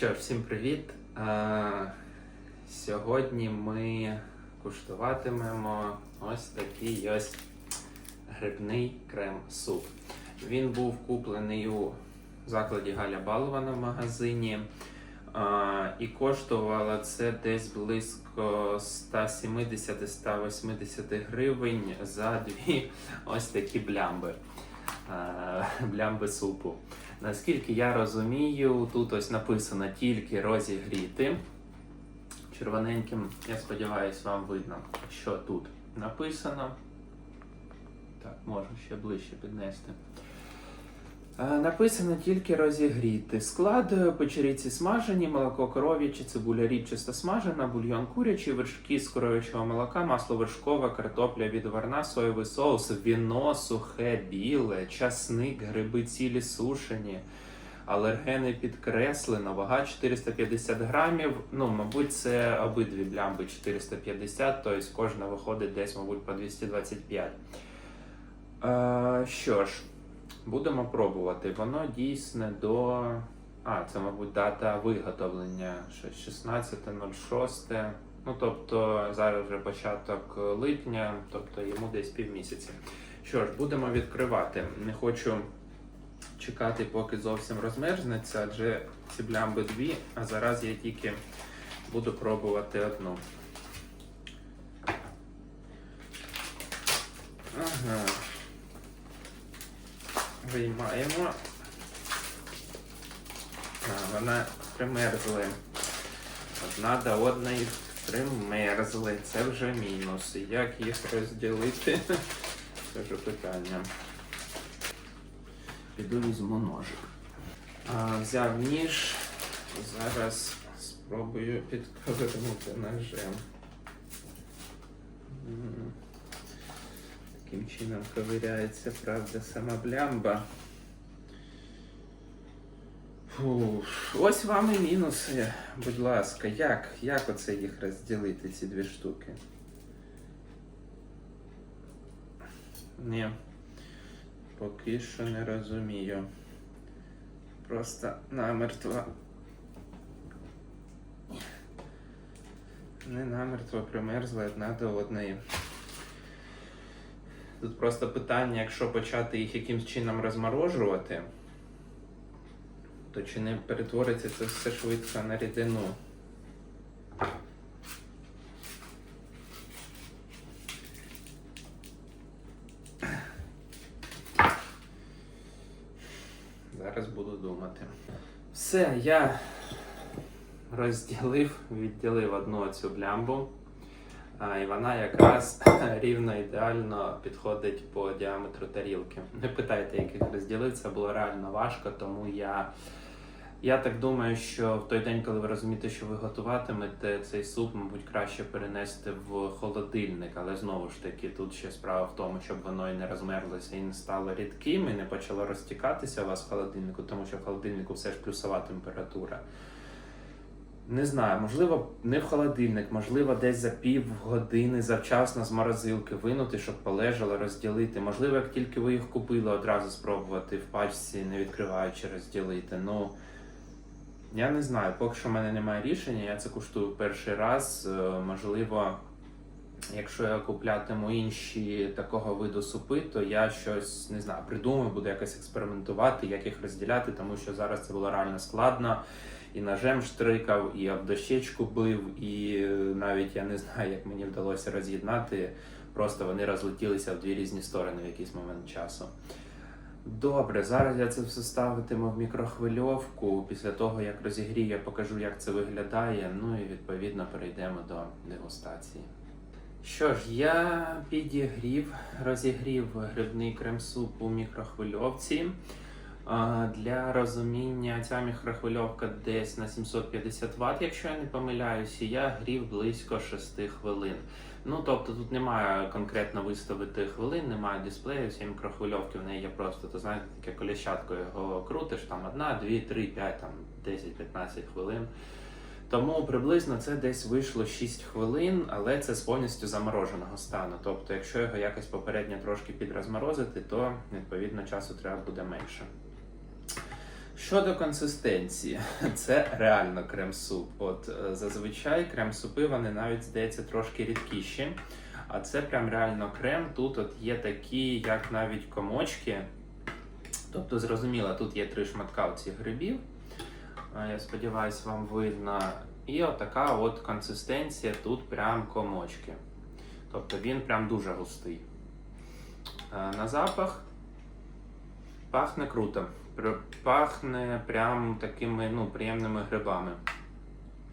Що всім привіт! Е, Сьогодні ми куштуватимемо ось такий ось грибний крем-суп. Він був куплений у закладі Галя Балована в магазині. Е, І коштувало це десь близько 170-180 гривень за дві ось такі блямби. Е, Блямби супу. Наскільки я розумію, тут ось написано тільки розігріти. Червоненьким, я сподіваюся, вам видно, що тут написано. Так, можу ще ближче піднести. Е, Написано тільки розігріти. Склад печеріці смажені, молоко коров'яче, цибуля рідчаста смажена, бульйон курячий, вершки з коров'ячого молока, масло вершкове, картопля відварна, соєвий соус, віно сухе, біле, часник, гриби цілі сушені, алергени підкреслено, вага 450 грамів. Ну, мабуть, це обидві блямби 450, тобто кожна виходить десь, мабуть, по 225. Е, що ж, будемо пробувати. Воно дійсне до. А, це, мабуть, дата виготовлення 16.06. Ну, тобто, зараз вже початок липня, тобто йому десь півмісяця. Що ж, будемо відкривати. Не хочу чекати, поки зовсім розмерзнеться, адже ці блямби дві, а зараз я тільки буду пробувати одну. Ага. Виймаємо. А, вона примерзли. Одна до одної примерзли. Це вже мінус. Як їх розділити? Це вже питання. Піду візьму ножик. А, взяв ніж. Зараз спробую підковернути ножем. Таким чином ковиряється, правда, сама блямба. Фу, ось вам і мінуси, будь ласка. Як? Як оце їх розділити, ці дві штуки? Ні. Поки що не розумію. Просто намертво. Не намертво примерзла одна до одної. Тут просто питання, якщо почати їх якимсь чином розморожувати, то чи не перетвориться це все швидко на рідину? Зараз буду думати. Все, я розділив, відділив одну цю блямбу. І вона якраз рівно ідеально підходить по діаметру тарілки. Не питайте, як їх розділив, це було реально важко, тому я. Я так думаю, що в той день, коли ви розумієте, що ви готуватимете цей суп, мабуть, краще перенести в холодильник. Але знову ж таки, тут ще справа в тому, щоб воно і не розмерлося, і не стало рідким, і не почало розтікатися у вас в холодильнику, тому що в холодильнику все ж плюсова температура. Не знаю, можливо, не в холодильник, можливо, десь за пів години завчасно з морозилки винути, щоб полежало, розділити. Можливо, як тільки ви їх купили, одразу спробувати в пачці, не відкриваючи, розділити. Ну я не знаю, поки що в мене немає рішення, я це куштую перший раз. Е, Можливо, якщо я куплятиму інші такого виду супи, то я щось не знаю, придумаю, буду якось експериментувати, як їх розділяти, тому що зараз це було реально складно. І ножем штрикав, і об дощечку бив, і е, навіть я не знаю, як мені вдалося роз'єднати. Просто вони розлетілися в дві різні сторони в якийсь момент часу. Добре, зараз я це все ставитиму в мікрохвильовку. Після того, як розігрію, я покажу, як це виглядає. Ну і відповідно перейдемо до дегустації. Що ж, я підігрів, розігрів грибний крем-суп у мікрохвильовці. Для розуміння ця мікрохвильовка десь на 750 Вт, якщо я не помиляюся, я грів близько 6 хвилин. Ну тобто тут немає конкретно виставити хвилин, немає дисплею цієї мікрохвильовки, в неї є просто, то знаєте, таке коліщатко його крутиш, там одна, дві, три, п'ять, там 10-15 хвилин. Тому приблизно це десь вийшло 6 хвилин, але це з повністю замороженого стану. Тобто, якщо його якось попередньо трошки підрозморозити, то відповідно часу треба буде менше. Щодо консистенції, це реально крем-суп. От е, зазвичай крем-супи вони навіть здається трошки рідкіші. А це прям реально крем. Тут от є такі, як навіть комочки. Тобто, зрозуміло, тут є три шматка цих грибів. Я сподіваюся, вам видно. І отака от консистенція, тут прям комочки. Тобто він прям дуже густий. На запах пахне круто. Пахне прям такими ну, приємними грибами.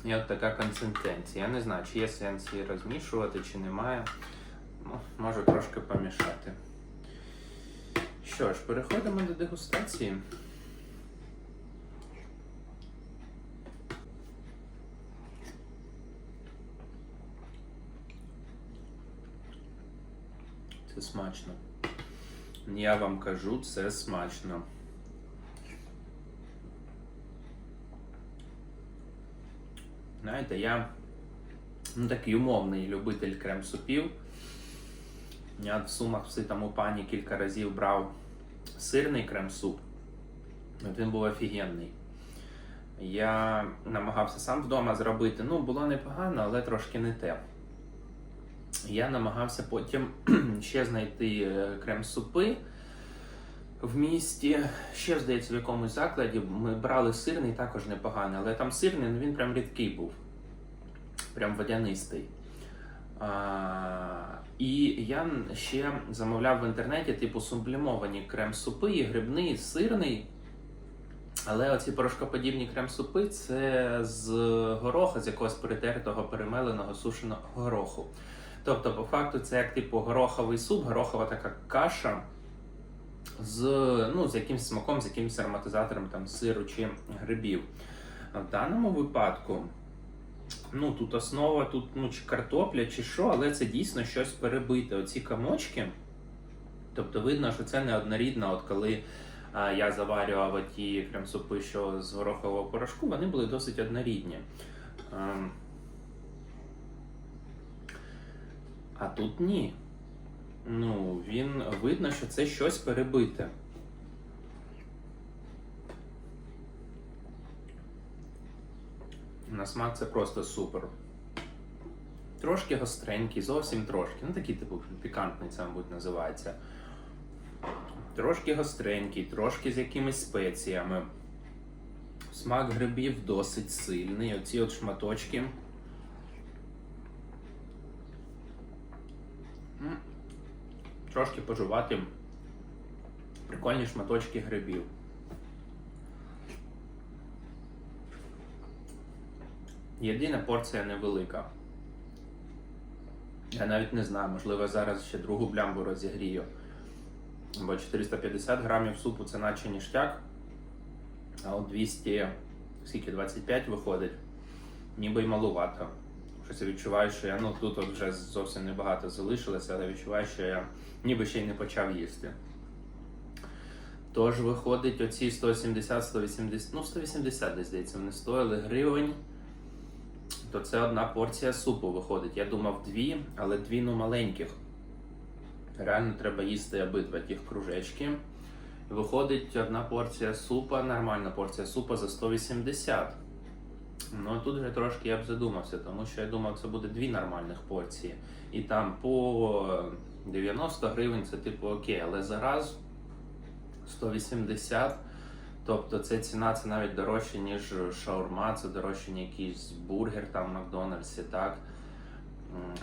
І от така консистенція. Я не знаю, чи є сенс її розмішувати, чи немає. Ну, можу трошки помішати. Що ж, переходимо до дегустації. Це смачно. Я вам кажу, це смачно. Знаєте, я ну, такий умовний любитель крем-супів. Я в сумах в ситому пані кілька разів брав сирний крем-суп. От він був офігенний. Я намагався сам вдома зробити. Ну, було непогано, але трошки не те. Я намагався потім ще знайти е, крем-супи в місті. Ще, здається, в якомусь закладі ми брали сирний, також непоганий, але там сирний, ну він прям рідкий був. Прям водянистий. А, і я ще замовляв в інтернеті, типу, сублімовані крем-супи, і грибний, сирний. Але оці порошкоподібні крем-супи це з гороха, з якогось перетертого, перемеленого, сушеного гороху. Тобто, по факту, це як типу гороховий суп, горохова така каша з, ну, з якимсь смаком, з якимось ароматизатором там, сиру чи грибів. В даному випадку, ну тут основа, тут ну, чи картопля, чи що, але це дійсно щось перебите. Оці комочки. Тобто видно, що це не однорідно, от коли а, я заварював ті крем-супи, що з горохового порошку, вони були досить однорідні. Ем, А тут ні. Ну, він видно, що це щось перебите. На смак це просто супер. Трошки гостренький, зовсім трошки. Ну, такий, типу, пікантний це, мабуть, називається. Трошки гостренький, трошки з якимись спеціями. Смак грибів досить сильний. Оці от шматочки. Трошки пожувати прикольні шматочки грибів. Єдина порція невелика. Я навіть не знаю, можливо, зараз ще другу блямбу розігрію. Бо 450 грамів супу це наче ніштяк. А от 200, скільки 25 виходить, ніби й малувато. Щось відчуваю, що я ну тут от вже зовсім небагато залишилося, але відчуваю, що я ніби ще й не почав їсти. Тож виходить оці 170-180, ну 180 десь здається, вони стоїли гривень. То це одна порція супу виходить. Я думав дві, але дві ну маленьких. Реально треба їсти обидва тих кружечки. Виходить одна порція супа, нормальна порція супа за 180. Ну тут вже трошки я б задумався, тому що я думав, це буде дві нормальних порції. І там по 90 гривень це типу окей, але зараз 180. Тобто це ціна це навіть дорожче, ніж шаурма, це дорожче, ніж якийсь бургер там в Макдональдсі, так?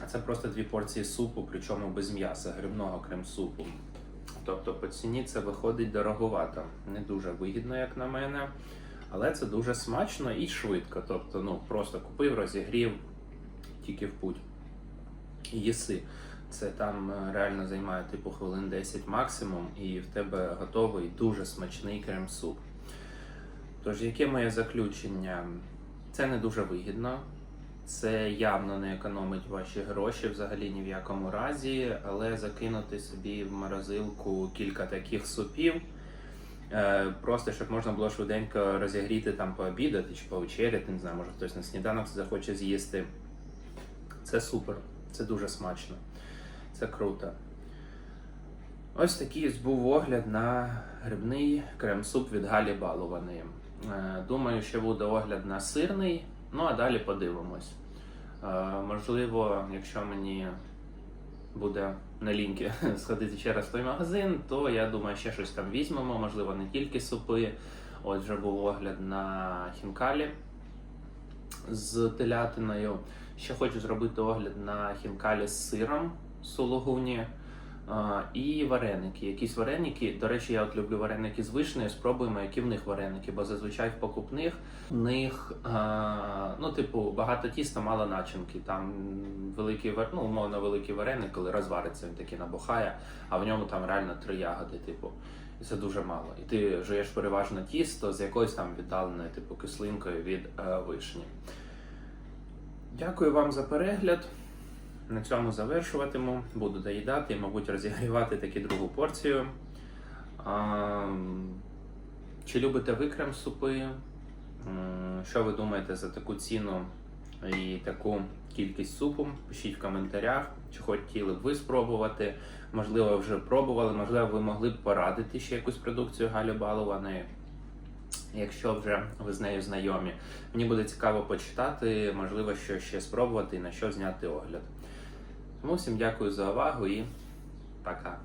А це просто дві порції супу, причому без м'яса, грибного крем-супу. Тобто по ціні це виходить дороговато. Не дуже вигідно, як на мене. Але це дуже смачно і швидко. Тобто, ну просто купив, розігрів, тільки в путь. Їси. Це там е, реально займає типу хвилин 10 максимум, і в тебе готовий дуже смачний крем-суп. Тож, яке моє заключення? Це не дуже вигідно. Це явно не економить ваші гроші взагалі ні в якому разі, але закинути собі в морозилку кілька таких супів. Е, Просто щоб можна було швиденько розігріти там пообідати чи повечеряти, не знаю, може хтось на сніданок захоче з'їсти. Це супер, це дуже смачно, це круто. Ось такий був огляд на грибний крем-суп від Галі Балованої. Е, Думаю, що буде огляд на сирний, ну а далі подивимось. Е, Можливо, якщо мені буде на лінки сходити ще раз в той магазин, то я думаю, ще щось там візьмемо, можливо, не тільки супи. Отже, був огляд на хінкалі з телятиною. Ще хочу зробити огляд на хінкалі з сиром сулугуні. І вареники. Якісь вареники. До речі, я от люблю вареники з вишнею. Спробуємо, які в них вареники, бо зазвичай в покупних в них ну, типу, багато тіста, мало начинки. Там великий ну, умовно великий вареник, коли розвариться, він такий набухає, а в ньому там реально три ягоди, типу. І це дуже мало. І ти жуєш переважно тісто з якоюсь там віддаленою, типу, кислинкою від е, вишні. Дякую вам за перегляд. На цьому завершуватиму. Буду доїдати і, мабуть, розігрівати таки другу порцію. А, чи любите ви крем-супи? Що ви думаєте за таку ціну і таку кількість супу? Пишіть в коментарях, чи хотіли б ви спробувати. Можливо, вже пробували, можливо, ви могли б порадити ще якусь продукцію Галі Балованої. Якщо вже ви з нею знайомі, мені буде цікаво почитати, можливо, що ще спробувати і на що зняти огляд. Тому всім дякую за увагу і пока.